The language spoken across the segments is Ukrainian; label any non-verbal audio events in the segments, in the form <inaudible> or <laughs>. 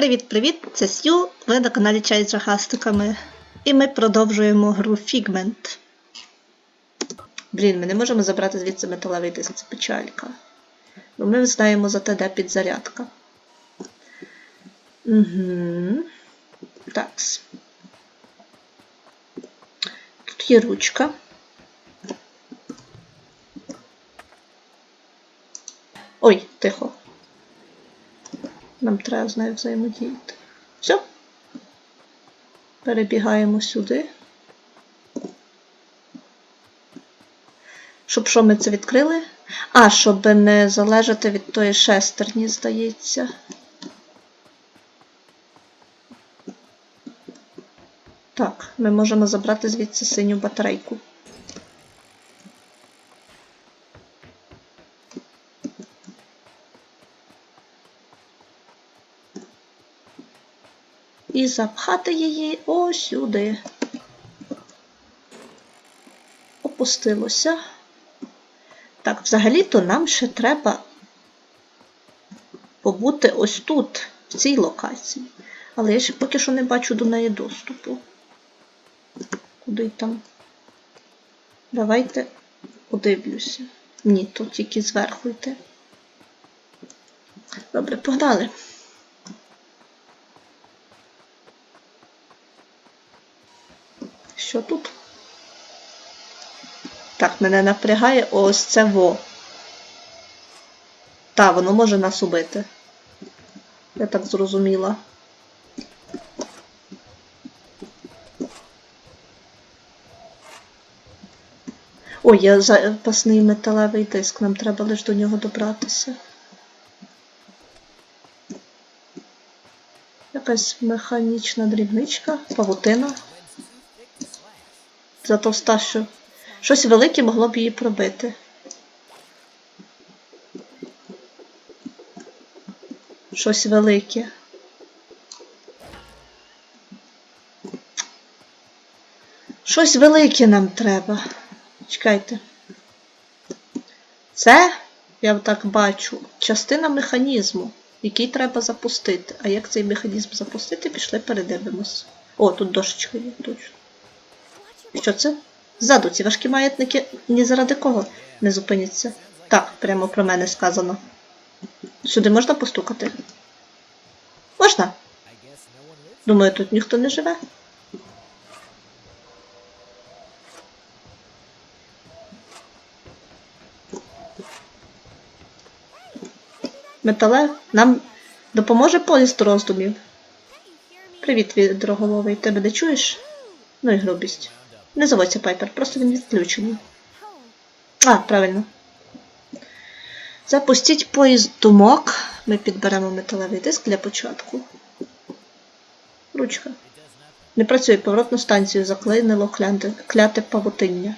Привіт-привіт! Це Сью, ви на каналі Чай з рахастиками. І ми продовжуємо гру Figment. Блін, ми не можемо забрати звідси металевий диск, це печалька. Бо ми знаємо за те, де підзарядка. Угу. Такс. Тут є ручка. Ой, тихо. Нам треба з нею взаємодіяти. Все. Перебігаємо сюди. Щоб що ми це відкрили? А, щоб не залежати від тої шестерні, здається. Так, ми можемо забрати звідси синю батарейку. І запхати її ось сюди. Опустилося. Так, взагалі-то нам ще треба побути ось тут, в цій локації. Але я ще поки що не бачу до неї доступу. Куди там? Давайте подивлюся. Ні, тут тільки зверху йти. Добре, погнали. Що тут? Так, мене напрягає ось це во. Та, воно може нас убити. Я так зрозуміла. Ой, є запасний металевий диск, нам треба лише до нього добратися. Якась механічна дрібничка, павутина. Затовста, що щось велике могло б її пробити. Щось велике. Щось велике нам треба. Чекайте. Це, я так бачу, частина механізму, який треба запустити. А як цей механізм запустити, пішли передивимось. О, тут дошечка є, точно. Що це? Ззаду ці важкі маятники ні заради кого не зупиняться. Так, прямо про мене сказано. Сюди можна постукати? Можна? Думаю, тут ніхто не живе. Метале нам допоможе поїзд роздумів. Привіт, відроголовий. Тебе не чуєш? Ну і грубість. Не заводься Пайпер, просто він відключений. А, правильно. Запустіть поїзд думок. Ми підберемо металевий диск для початку. Ручка. Не працює поворотну станцію, заклинило кляте, кляте павутиння.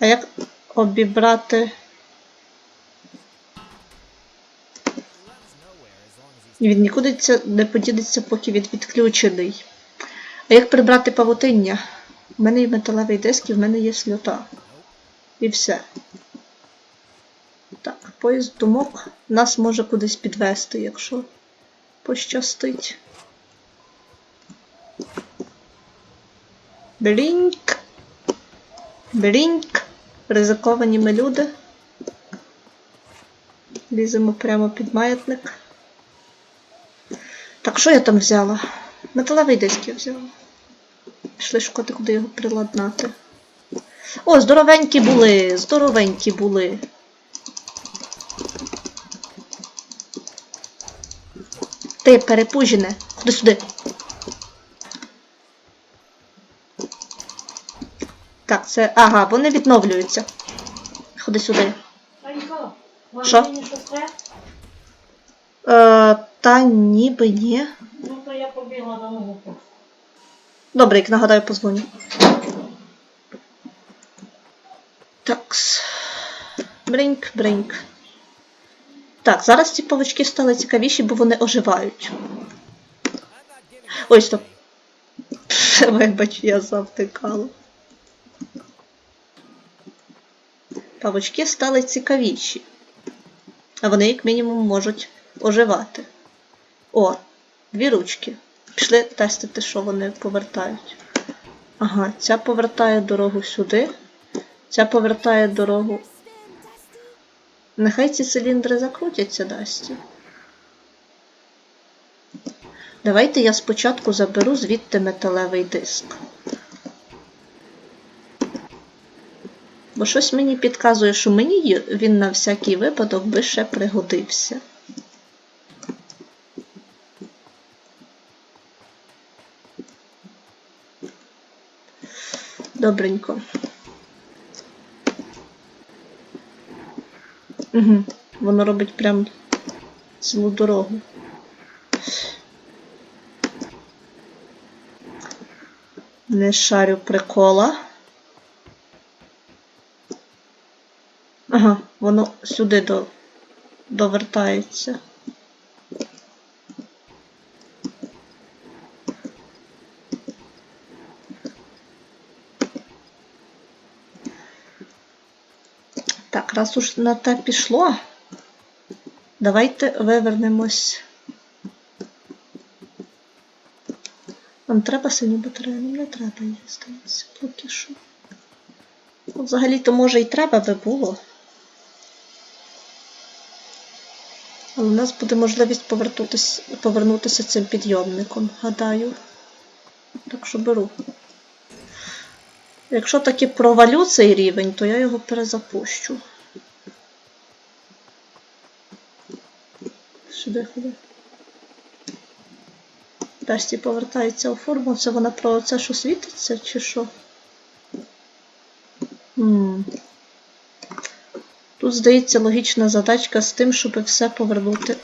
А як обібрати Він нікуди не поділиться, поки він відключений. А як прибрати павутиння? У мене є металевий диск і в мене є сльота. І все. Так, поїзд думок нас може кудись підвести, якщо пощастить. Блінк. Блінк. Ризиковані ми люди. Ліземо прямо під маятник. Так, що я там взяла? Металевий диск я взяла. Пішли шукати, куди його приладнати. О, здоровенькі були! Здоровенькі були. Ти перепужене. Ходи сюди. Так, це. Ага, вони відновлюються. Ходи сюди. Що? Е, та ніби ні. Ну то я побігла на науку. Добре, як нагадаю, позвоню. Такс. Бринк, бринк. Так, зараз ці павучки стали цікавіші, бо вони оживають. Ой, стоп. <laughs> Вибач, я завтикала. Павучки стали цікавіші. А вони, як мінімум, можуть оживати. О, дві ручки. Пішли тестити, що вони повертають. Ага, ця повертає дорогу сюди. Ця повертає дорогу. Нехай ці циліндри закрутяться, Дасті. Давайте я спочатку заберу звідти металевий диск. Бо щось мені підказує, що мені він на всякий випадок би ще пригодився. Добренько. Угу. Воно робить прям цілу дорогу. Не шарю прикола. Ага, воно сюди до, довертається. Так, раз уж на те пішло, давайте вивернемось. Нам треба синю батарею, нам не треба її, здається, поки що. Ну, Взагалі-то може і треба би було. Але у нас буде можливість повернутися, повернутися цим підйомником, гадаю. Так що беру. Якщо таки провалю цей рівень, то я його перезапущу. Сюди ходи. Врешті повертається у форму. Це вона про це, що світиться, чи що? М. Тут, здається, логічна задачка з тим, щоб все повернути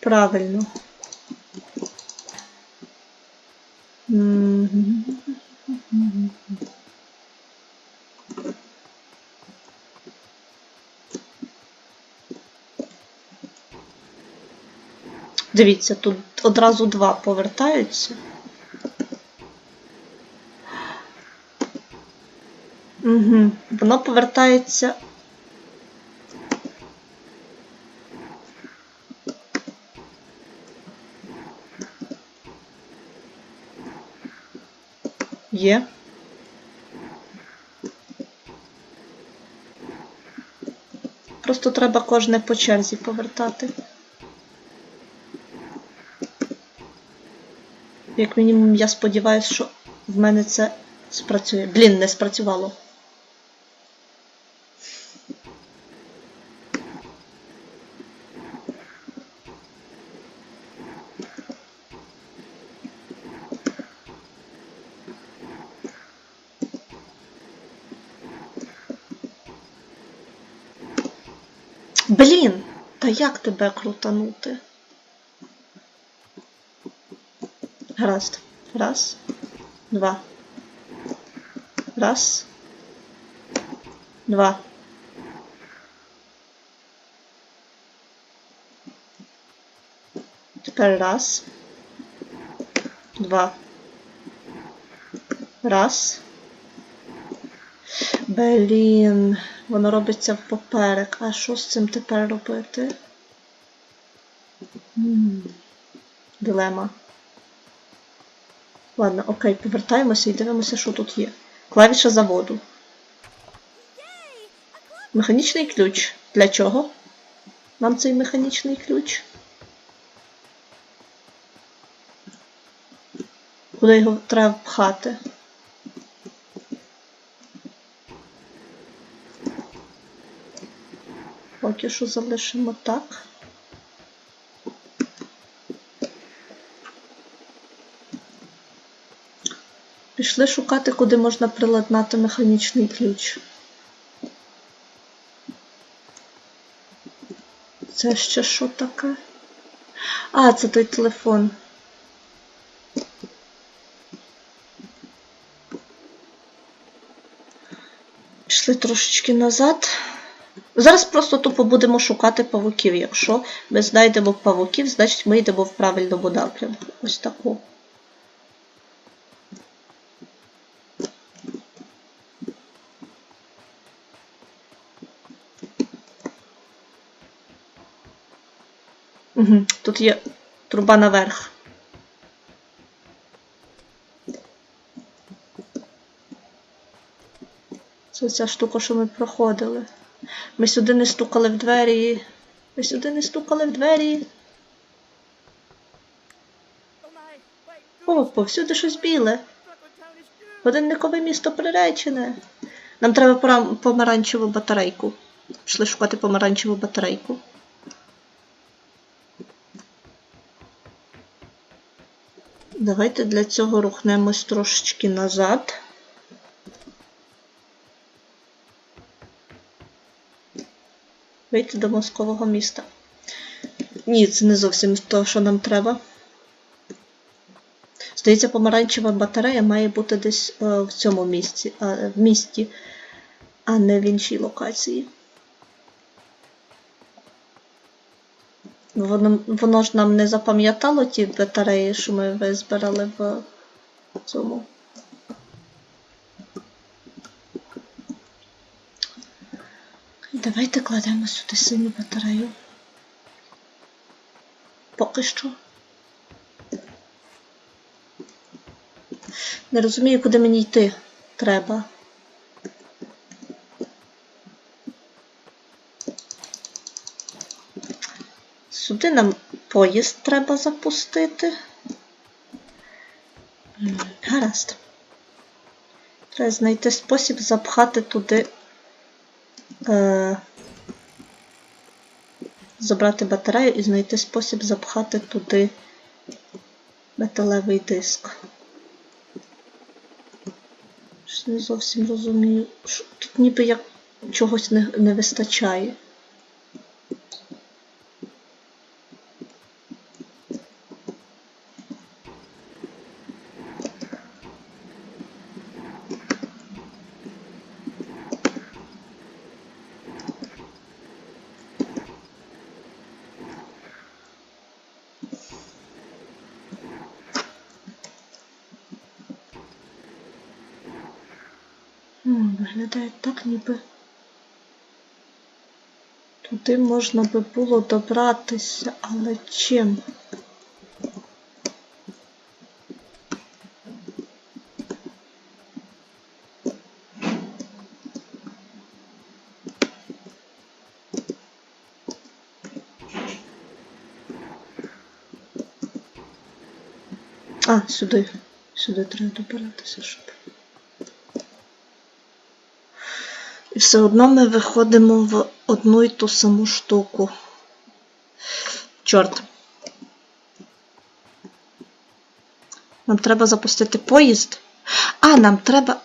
правильно. Дивіться, тут одразу два повертаються. Угу. Воно повертається. Є. Просто треба кожне по черзі повертати. Як мінімум, я сподіваюся, що в мене це спрацює. Блін, не спрацювало. Блін, та як тебе крутанути? Гаразд. Раз, два. Раз. Два. Тепер раз. Два. Раз. Блін, воно робиться в поперек. А що з цим тепер робити? М, Дилема. Ладно, окей, повертаємося і дивимося, що тут є. Клавіша заводу. Механічний ключ. Для чого? Нам цей механічний ключ. Куди його треба пхати? Поки що залишимо так. Пішли шукати, куди можна приладнати механічний ключ. Це ще що таке? А, це той телефон. Пішли трошечки назад. Зараз просто тупо будемо шукати павуків. Якщо ми знайдемо павуків, значить ми йдемо в правильному напрямку. Ось таку. Угу. Є труба наверх. Це ця штука, що ми проходили. Ми сюди не стукали в двері. Ми сюди не стукали в двері. О, повсюди щось біле. Годинникове місто приречене. Нам треба помаранчеву батарейку. Пішли шукати помаранчеву батарейку. Давайте для цього рухнемось трошечки назад. Вийти до мозкового міста. Ні, це не зовсім те, що нам треба. Здається, помаранчева батарея має бути десь е, в цьому місці, в місті, а не в іншій локації. Воно, воно ж нам не запам'ятало ті батареї, що ми визбирали в цьому. Давайте кладемо сюди синю батарею. Поки що. Не розумію, куди мені йти треба. Сюди нам поїзд треба запустити. Гаразд. Треба знайти спосіб запхати туди. Е, забрати батарею і знайти спосіб запхати туди металевий диск. Щось не зовсім розумію. Що Тут ніби як чогось не, не вистачає. М, Виглядає так, ніби туди можна би було добратися, але чим? А, сюди. Сюди треба добиратися, щоб. І все одно ми виходимо в одну і ту саму штуку. Чорт. Нам треба запустити поїзд. А, нам треба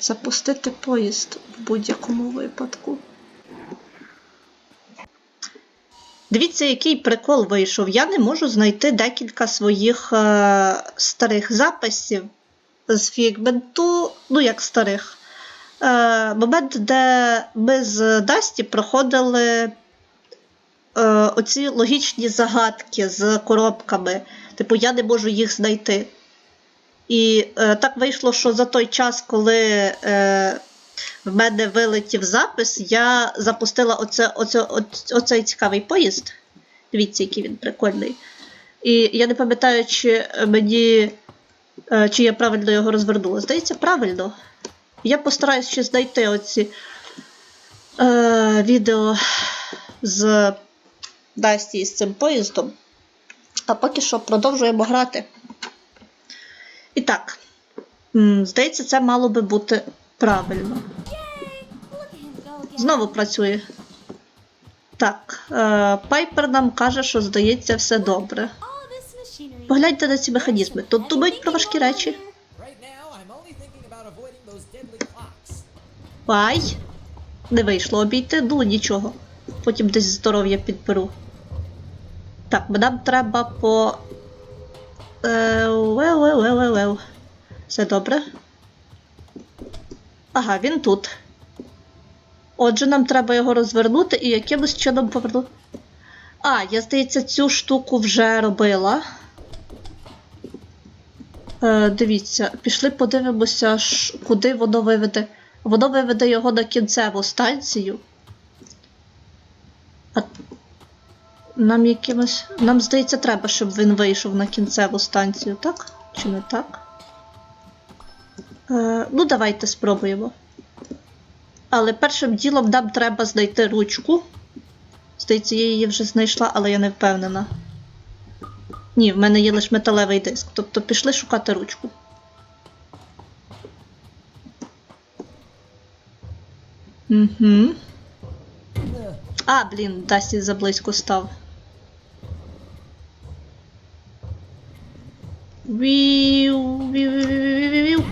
запустити поїзд в будь-якому випадку. Дивіться, який прикол вийшов. Я не можу знайти декілька своїх е, старих записів з фігменту, ну як старих. Е, момент, де ми з Дасті проходили е, оці логічні загадки з коробками. Типу, я не можу їх знайти. І е, так вийшло, що за той час, коли е, в мене вилетів запис, я запустила оце, оце, оце, оцей цікавий поїзд. Дивіться, який він прикольний. І я не пам'ятаю, чи мені. е, Чи я правильно його розвернула. Здається, правильно. Я постараюсь ще знайти оці е, відео з Дасті з цим поїздом. А поки що продовжуємо грати. І так, здається, це мало би бути правильно. Знову працює. Так, е, Пайпер нам каже, що здається все добре. Погляньте на ці механізми. Тут думають про важкі речі. Ай! Не вийшло обійти, ну нічого. Потім десь здоров'я підберу. Так, нам треба по. Е, вел, вел, вел, вел. Все добре. Ага, він тут. Отже, нам треба його розвернути і якимось чином повернути. А, я, здається, цю штуку вже робила. Е, дивіться, пішли подивимося, куди воно виведе. Воно виведе його на кінцеву станцію. А... Нам якимось. Нам здається, треба, щоб він вийшов на кінцеву станцію, так? Чи не так? Е, ну, давайте спробуємо. Але першим ділом нам треба знайти ручку. Здається, я її вже знайшла, але я не впевнена. Ні, в мене є лише металевий диск. Тобто пішли шукати ручку. Угу. А, блін, Дасті заблизько став. Віу, віу, віу, віу, віу.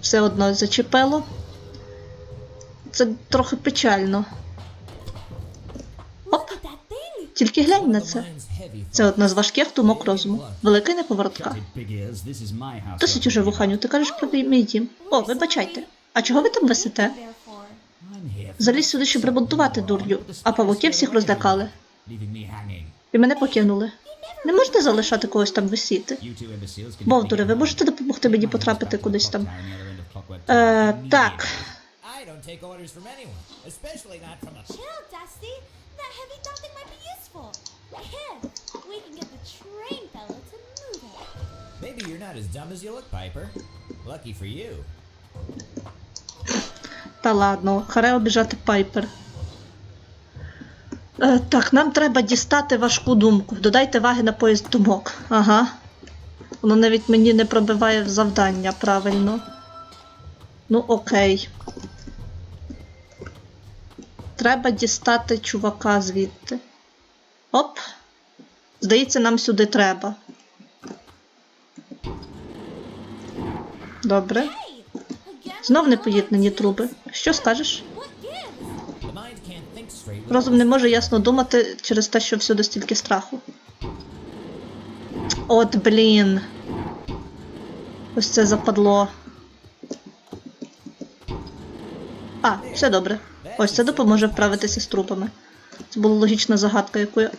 Все одно зачепило. Це трохи печально. Оп, тільки глянь на це. Це одна з важких думок розуму. Велика й неповоротка. Досить уже, Вуханю, ти кажеш про мій дім. О, вибачайте. А чого ви там висите? Заліз сюди, щоб ремонтувати дурню, а павуків всіх hanging. І мене покинули. Не можете залишати когось там висіти. Бовдуре, ви можете допомогти мені потрапити кудись там? Е, так. Maybe you're not as dumb as you look, Piper. Lucky for you. Та ладно, харе обіжати Пайпер. Е, так, нам треба дістати важку думку. Додайте ваги на поїзд думок. Ага. Воно навіть мені не пробиває завдання правильно. Ну, окей. Треба дістати чувака звідти. Оп. Здається, нам сюди треба. Добре. Знов непоєднані труби. Що скажеш? Розум не може ясно думати через те, що всюди стільки страху. От блін. Ось це западло. А, все добре. Ось це допоможе вправитися з трупами. Це була логічна загадка, яку я,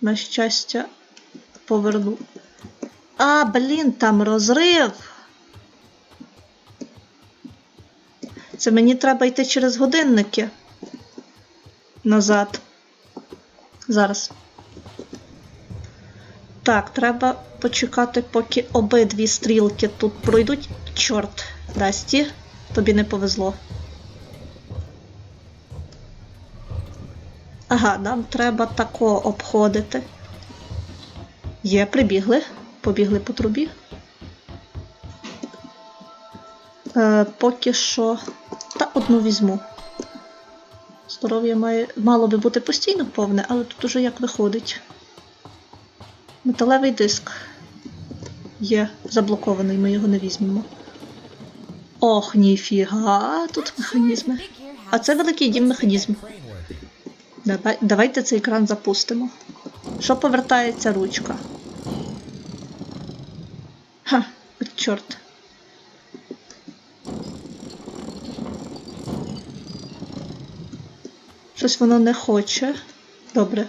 на щастя, поверну. А, блін, там розрив. Це мені треба йти через годинники назад. Зараз. Так, треба почекати, поки обидві стрілки тут пройдуть. Чорт, Дасті, тобі не повезло. Ага, нам треба тако обходити. Є, прибігли. Побігли по трубі. Е, поки що. Одну візьму. Здоров'я має мало би бути постійно повне, але тут уже як виходить. Металевий диск є заблокований, ми його не візьмемо. Ох, ніфіга, тут механізми. А це великий дім механізм. Давай, давайте цей кран запустимо. Що повертається ручка? Ха, от чорт. Щось воно не хоче. Добре.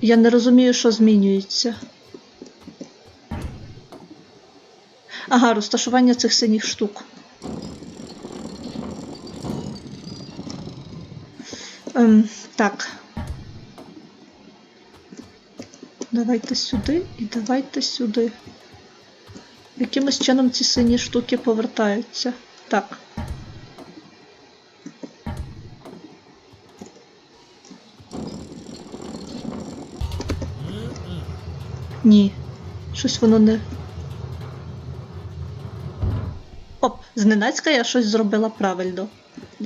Я не розумію, що змінюється. Ага, розташування цих синіх штук. Ем, так. Давайте сюди і давайте сюди. Якимось чином ці сині штуки повертаються. Так. Ні. Щось воно не. Оп, зненацька я щось зробила правильно.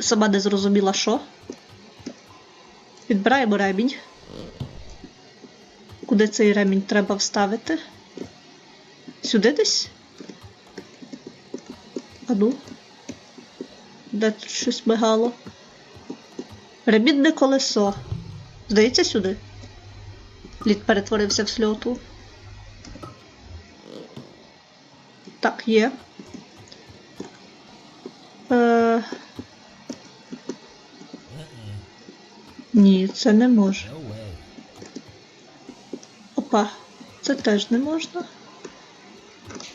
Сама не зрозуміла, що. Відбираємо ремінь. Куди цей ремінь треба вставити? Сюди десь? А ну. Де тут щось мигало? Ремінне колесо. Здається, сюди. Лід перетворився в сльоту. Так, є. Е... Ні, це не може. Опа, це теж не можна.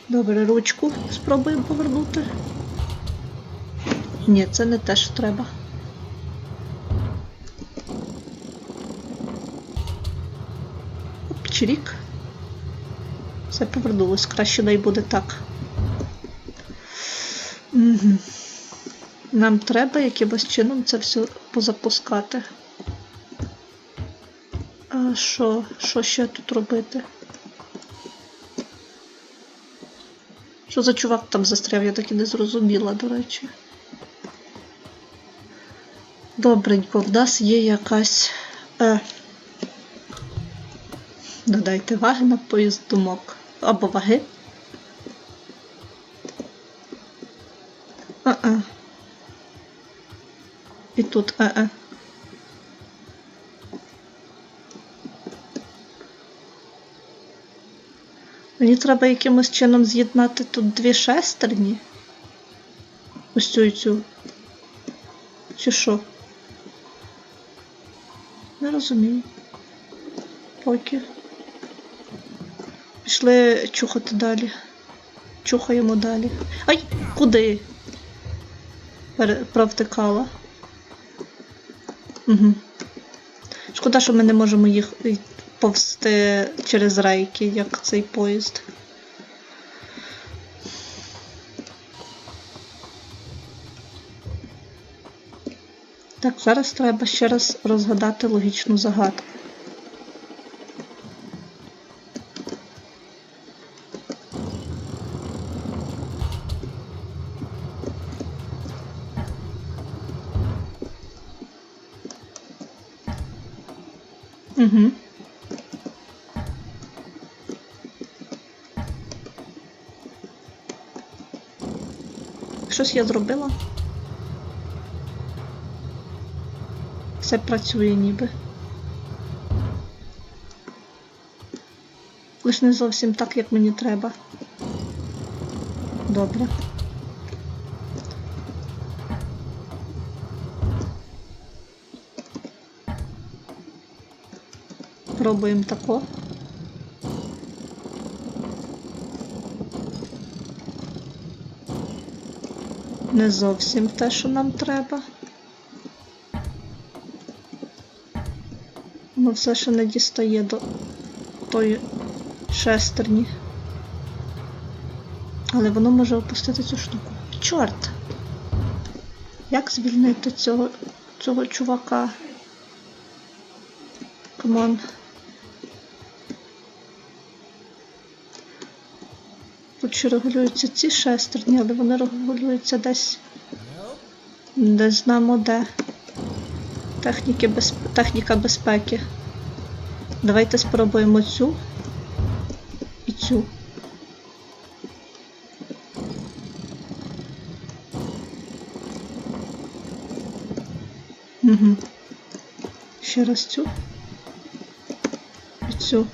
Добре, ручку спробуємо повернути. Ні, це не те, що треба. Чирік. Все повернулось. Краще най буде так. Угу. Нам треба якимось чином це все позапускати. Що? Що ще тут робити? Що за чувак там застряв, я так і не зрозуміла, до речі. Добренько, в нас є якась. Е, додайте ваги на поїзд думок. Або ваги. А-а. І тут а-а. Мені треба якимось чином з'єднати тут дві шестерні. Ось цю і цю. Чи що? Не розумію. Поки. Пішли чухати далі. Чухаємо далі. Ай! Куди? Провтикала. Угу. Шкода, що ми не можемо їх повсти через рейки, як цей поїзд. Так, зараз треба ще раз розгадати логічну загадку. Щось я зробила. Все працює ніби. Лиш не зовсім так, як мені треба. Добре. Пробуємо тако. Не зовсім те, що нам треба. Воно все ще не дістає до тої шестерні. Але воно може опустити цю штуку. Чорт! Як звільнити цього, цього чувака? Камон. Ще регулюються ці шестерні, але вони регулюються десь. Не знамо де. Техніки без... Техніка безпеки. Давайте спробуємо цю і цю. Угу. Ще раз цю. І цю.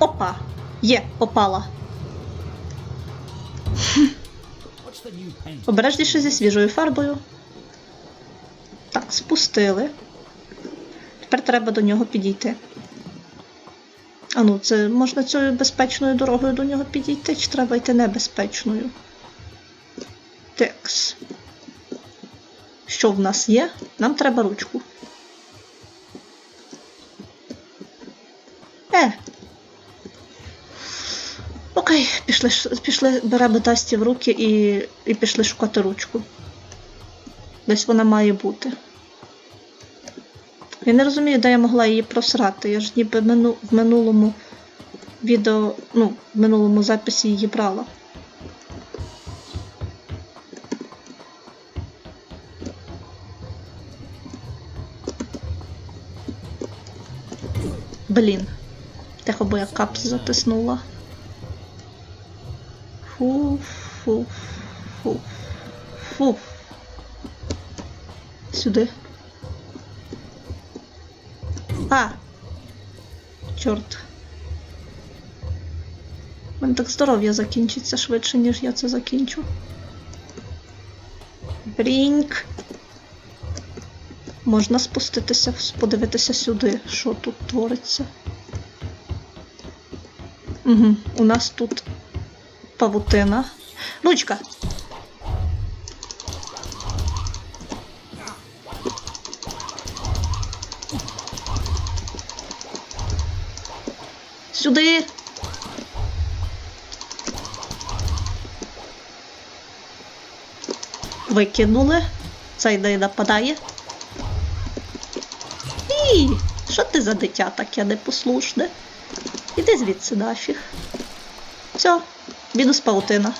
Опа! Є, попала. Обережніше зі свіжою фарбою. Так, спустили. Тепер треба до нього підійти. А ну, це можна цією безпечною дорогою до нього підійти, чи треба йти небезпечною? Текс. Що в нас є? Нам треба ручку. Пішли, пішли беремо Дасті в руки і, і пішли шукати ручку. Десь вона має бути. Я не розумію, де я могла її просрати. Я ж ніби мину, в минулому відео, ну, в минулому записі її брала. Блін. Тихо, бо я капс затиснула. Фу, фу, фу, фу. Сюди. А! Чорт. У мене так здоров'я закінчиться швидше, ніж я це закінчу. Бріньк. Можна спуститися, подивитися сюди, що тут твориться. Угу. У нас тут павутина. Ручка. Сюди. Викинули. Цей не нападає. І, що ти за дитя таке непослушне? Іди звідси нафіг. Все, мінус паутина.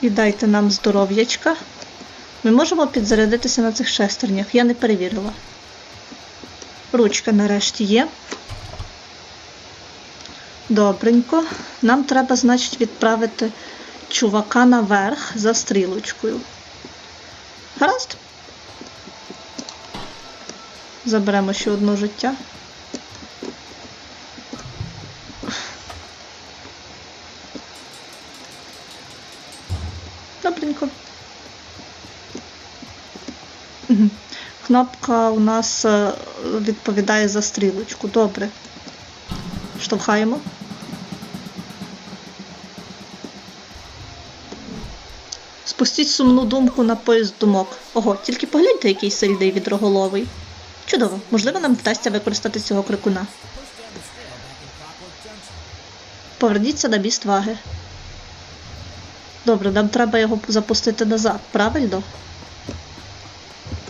І дайте нам здоров'ячка. Ми можемо підзарядитися на цих шестернях, я не перевірила. Ручка нарешті є. Добренько. Нам треба, значить, відправити чувака наверх за стрілочкою. Гаразд? Заберемо ще одне життя. Добренько. Мгм. Кнопка у нас е, відповідає за стрілочку. Добре. Штовхаємо. Спустіть сумну думку на поїзд думок. Ого, тільки погляньте, який сильний відроголовий. Чудово, можливо, нам вдасться використати цього крикуна. Поверніться на міст ваги. Добре, нам треба його запустити назад, правильно?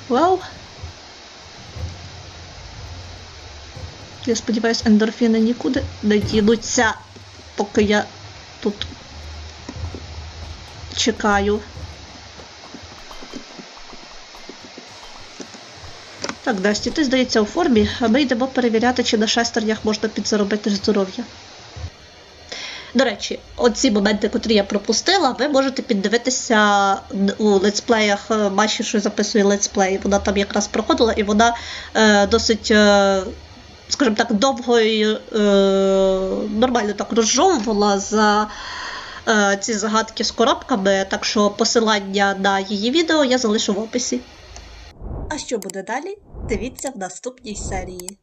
Вау. Я сподіваюся, ендорфіни нікуди не дінуться, поки я тут чекаю. Так, Дасті, ти здається у формі, а ми йдемо перевіряти, чи на шестернях можна підзаробити здоров'я. До речі, оці моменти, котрі я пропустила, ви можете піддивитися у летсплеях е, Маші, що записує летсплей. Вона там якраз проходила, і вона е, досить, е, скажімо так, довго і е, нормально так розжовувала за е, ці загадки з коробками. Так що посилання на її відео я залишу в описі. А що буде далі? Дивіться в наступній серії.